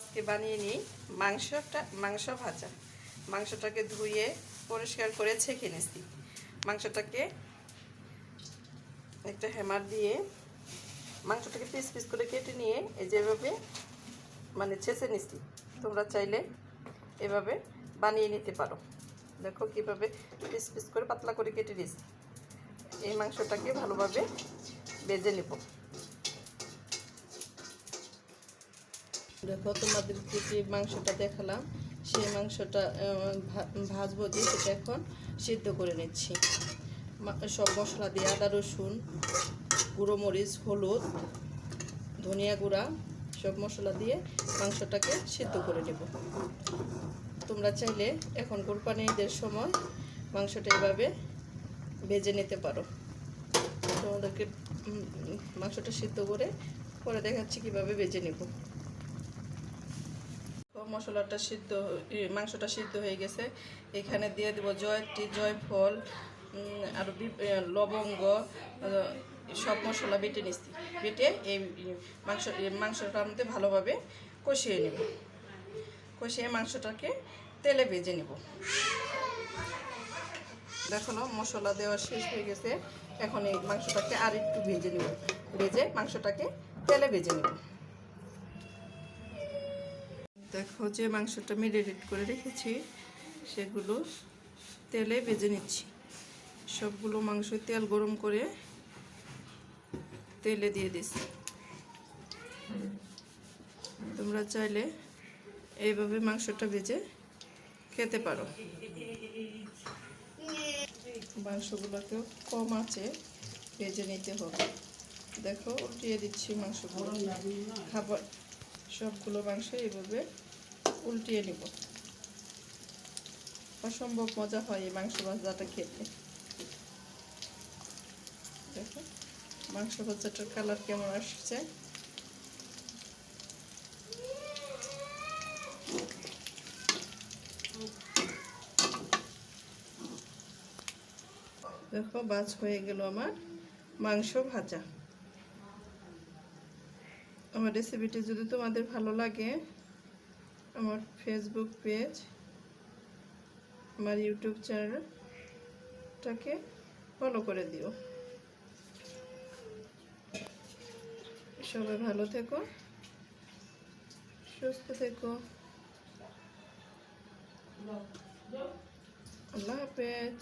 আজকে বানিয়ে নিই মাংসটা, মাংস ভাজা। মাংসটাকে ধুয়ে পরিষ্কার করে ছেঁকে নিছি। মাংসটাকে একটা হ্যামার দিয়ে মাংসটাকে পিস পিস করে কেটে নিয়ে এই যেভাবে মানে ছেঁচে নিছি। তোমরা চাইলে এভাবে বানিয়ে নিতে পারো। দেখো কীভাবে পিস পিস করে পাতলা করে কেটে নিছি। এই মাংসটাকে ভালোভাবে বেজে নেব। দেখো তোমাদেরকে যে মাংসটা দেখালাম, সেই মাংসটা ভাজবো যে সেটা এখন সিদ্ধ করে নিচ্ছি। সব মশলা দিয়ে আদা, রসুন, গুঁড়ো মরিচ, হলুদ, ধনিয়া গুঁড়া, সব মশলা দিয়ে মাংসটাকে সিদ্ধ করে নেব। তোমরা চাইলে এখন কোরবানিদের সময় মাংসটা এভাবে ভেজে নিতে পারো। তোমাদেরকে মাংসটা সিদ্ধ করে পরে দেখাচ্ছি কীভাবে ভেজে নেব। মশলাটা সিদ্ধ মাংসটা সিদ্ধ হয়ে গেছে। এখানে দিয়ে দেবো জয়ত্রী জয়ফল আর লবঙ্গ সব মশলা বেটে নিচ্ছি। বেটে এই মাংস মাংসটার মধ্যে ভালোভাবে কষিয়ে নেব। কষিয়ে মাংসটাকে তেলে ভেজে নেব। দেখো মশলা দেওয়া শেষ হয়ে গেছে। এখন এই মাংসটাকে আর একটু ভেজে নেব। ভেজে মাংসটাকে তেলে ভেজে নেব। দেখো যে মাংসটা মেরিনেট করে রেখেছি, সেগুলো তেলে ভেজে নিচ্ছি। সবগুলো মাংস তেল গরম করে তেলে দিয়ে দিচ্ছি। তোমরা চাইলে এইভাবে মাংসটা ভেজে খেতে পারো। মাংসগুলোকেও কম আছে ভেজে নিতে হবে। দেখো উল্টিয়ে দিচ্ছি মাংসগুলো। খাবার সবগুলো মাংস এইভাবে উল্টিয়ে নিব। অসম্ভব মজা হয় এই মাংস ভাজাটা খেতে। দেখো, মাংস ভাজাটার কালার কেমন আসছে? দেখো, বাজ হয়ে গেল আমার মাংস ভাজা। আমার রেসিপিটি যদি তোমাদের ভালো লাগে, আমার ফেসবুক পেজ আমার ইউটিউব চ্যানেলটাকে ফলো করে দিও। সবাই ভালো থেকো, সুস্থ থেকো। আল্লাহ হাফেজ।